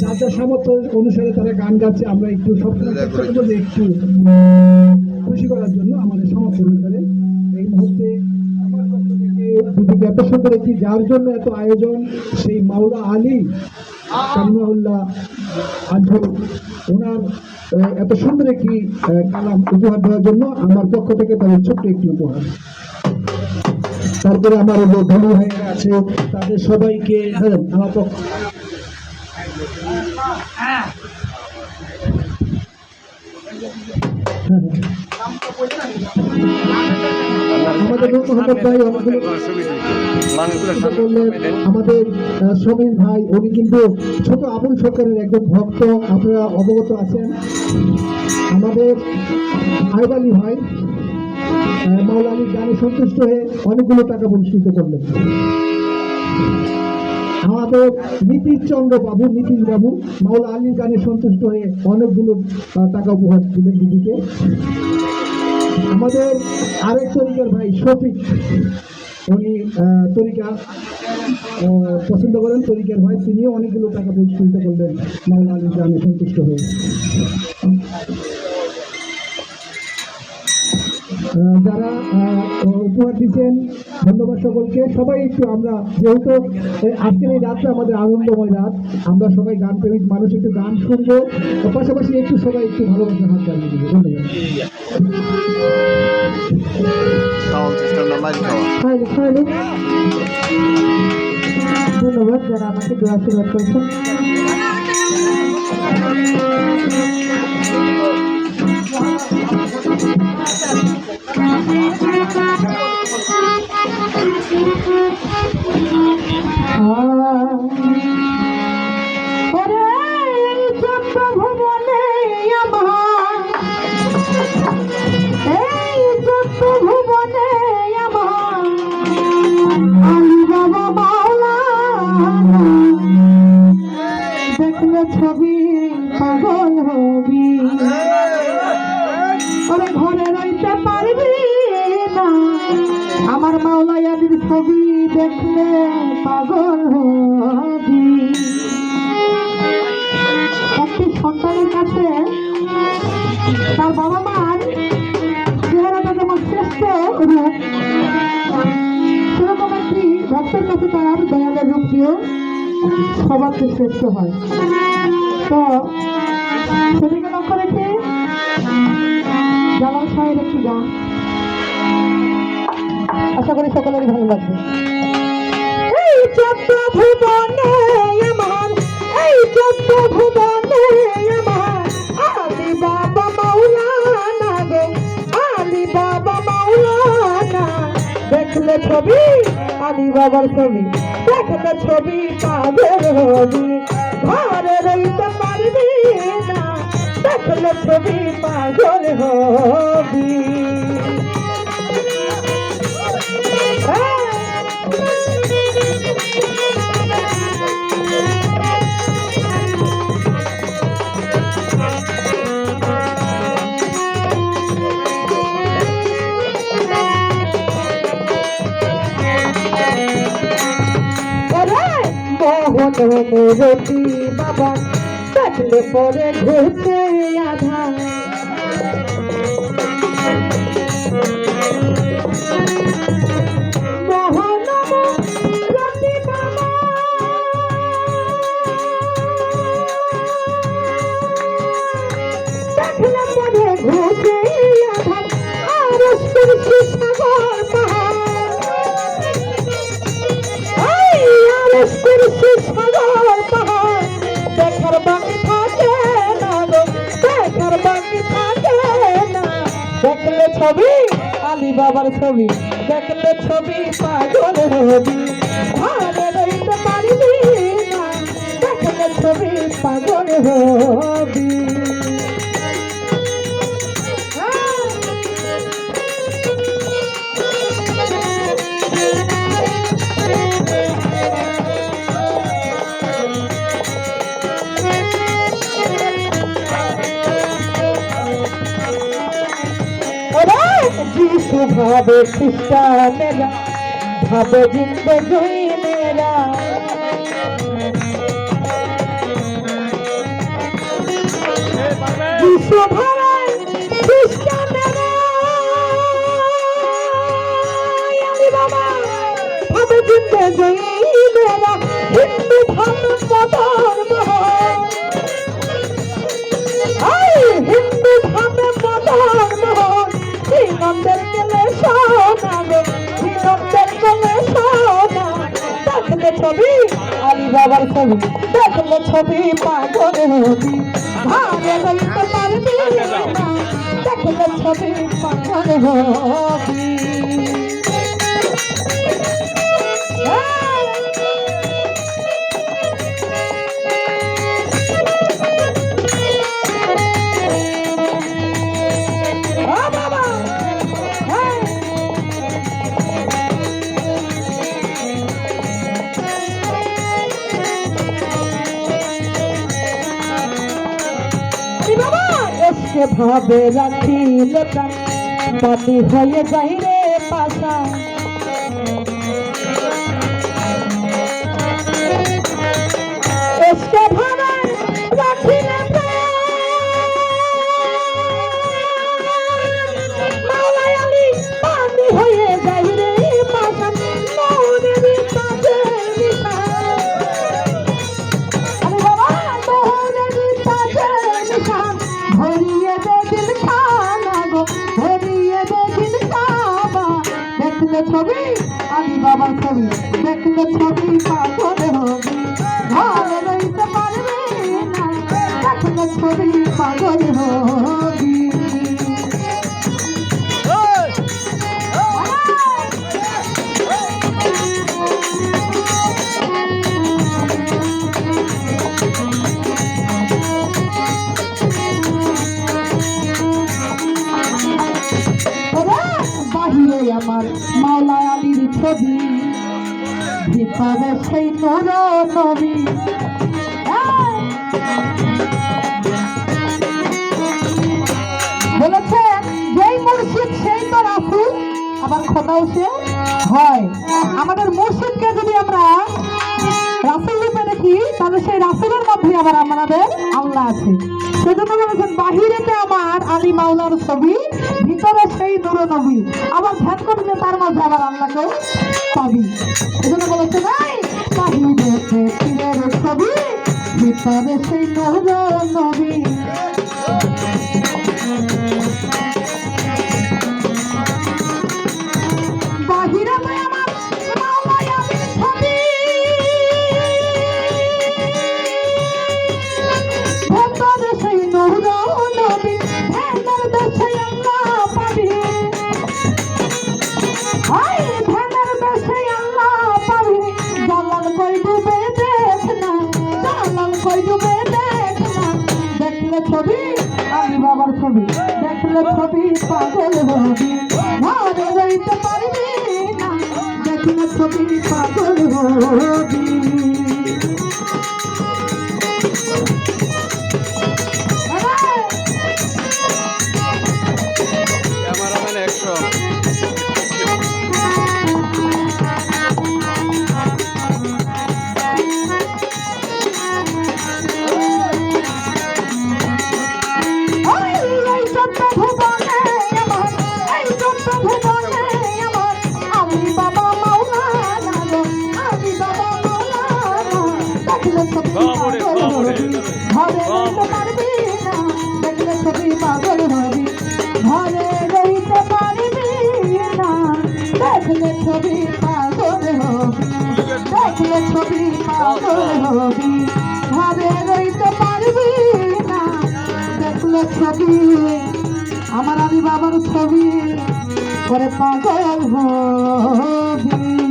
যার যার সামর্থ্য অনুসারে তারা গান গাচ্ছে আমরা একটু যে একটু খুশি করার জন্য আমাদের সামর্থ্য অনুসারে এই মুহূর্তে এত সুন্দর একটি যার জন্য এত আয়োজন সেই মাওলা আলী কালিমাউল্লাহ আজল ওনার এত সুন্দর একটি কালাম উপহার দেওয়ার জন্য আমার পক্ষ থেকে তাদের ছোট্ট একটি উপহার। তারপরে আমার যে ধনু ভাইয়েরা আছে তাদের সবাইকে হ্যাঁ, আমার পক্ষ হ্যাঁ, হ্যাঁ। আমাদের আমাদের সমীর ভাই উনি কিন্তু ছোট আবুল সরকারের একজন ভক্ত আপনারা অবগত আছেন আমাদের আইব ভাই আহ, মাওলা গানে সন্তুষ্ট হয়ে অনেকগুলো টাকা পুরস্কৃত করলেন আমাদের নীতিশ চন্দ্র বাবু নীতিশ বাবু মাওলা আলীর গানে সন্তুষ্ট হয়ে অনেকগুলো টাকা উপহার দিলেন দিদিকে। আমাদের আরেক তরিকার ভাই শফিক, উনি তরিকা পছন্দ করেন, তরিকার ভাই, তিনিও অনেকগুলো টাকা পুরস্কৃত করলেন, মাওলা আলীর গানে সন্তুষ্ট হয়ে। যারা উপহার দিচ্ছেন ধন্যবাদ সকলকে। সবাই একটু আমরা যেহেতু আজকের এই রাতটা আমাদের আনন্দময় রাত আমরা সবাই গান প্রেমিক মানুষ একটু গান শুনব। পাশাপাশি একটু সবাই একটু ভালোবাসা হাত চালিয়ে দিবে। ধন্যবাদ। ধন্যবাদ যারা আমাকে দোয়া আশীর্বাদ করেছেন। ছবি দেখলে পাগল হবি। একটি সন্তানের কাছে তার বাবা মার চেহারাটা যেমন শ্রেষ্ঠ রূপ। সেরকম একটি ভক্তের কাছে তার দয়ালের রূপটিও সবার শ্রেষ্ঠ হয়। তো সেদিকে লক্ষ্য রেখে জালাল সাহেব একটি গান। আশা করি সকলেরই ভালো লাগবে। দেখলে ছবি আলি বাবার ছবি, দেখলে ছবি পাগল হবি ঘরে রইতে পারবি না, দেখলে ছবি পাগল হবি মোহন মুরতি বাবা কাটলে পরে ঘুরতে ছবি? আলী বাবার ছবি। দেখলে ছবি পাগল হবি। ঘরে রইতে পারিবি না, দেখলে ছবি পাগল হবি। তু ভাবে পুষ্টা মেরা ভাব জিন্দে জয়ী ভাবে বিশ্ব ভারায় পুষ্টা মেরা হিন্দু ভারত আলি বাবার ছবি দেখলে ছবি পাগল হবি ভাবে পারবি না। দেখলে ছবি পাগলে হবি ভাবে রাখিলে প্রাণ বাতি হয়ে যাই রে পাশা আমার মাওলা আলীর ছবি ভিতরে সেই নবী এই! বলেছে, যেই মুর্শিদ সেই তো রাসুল। আবার খোদাও সে হয়। আমাদের মুর্শিদকে যদি আমরা রাসুল রূপে দেখি, তাহলে সেই রাসুলের আবার আমাদের আল্লাহ আছে। সেজন্য বলেছেন বাহিরেতে আমার আলী মাওলার ছবি, ভিতরে সেই দূর নবী আবার ধ্যান করলে তার মধ্যে আবার আল্লাহকে পাবি। সেজন্য বলেছে ভাই ছবি, ভিতরে সেই দূর নবী আমি বাবার ছবি। দেখলে ছবি পাগল হবি। ঘরে যাইতে পারবি না। দেখলে ছবি পাগল হবি। দেখলে ছবি পাগল হবি। ঘরে রইতে পারবি না। দেখলে ছবি। আমার আমি বাবার ছবি করে পাগল হবি।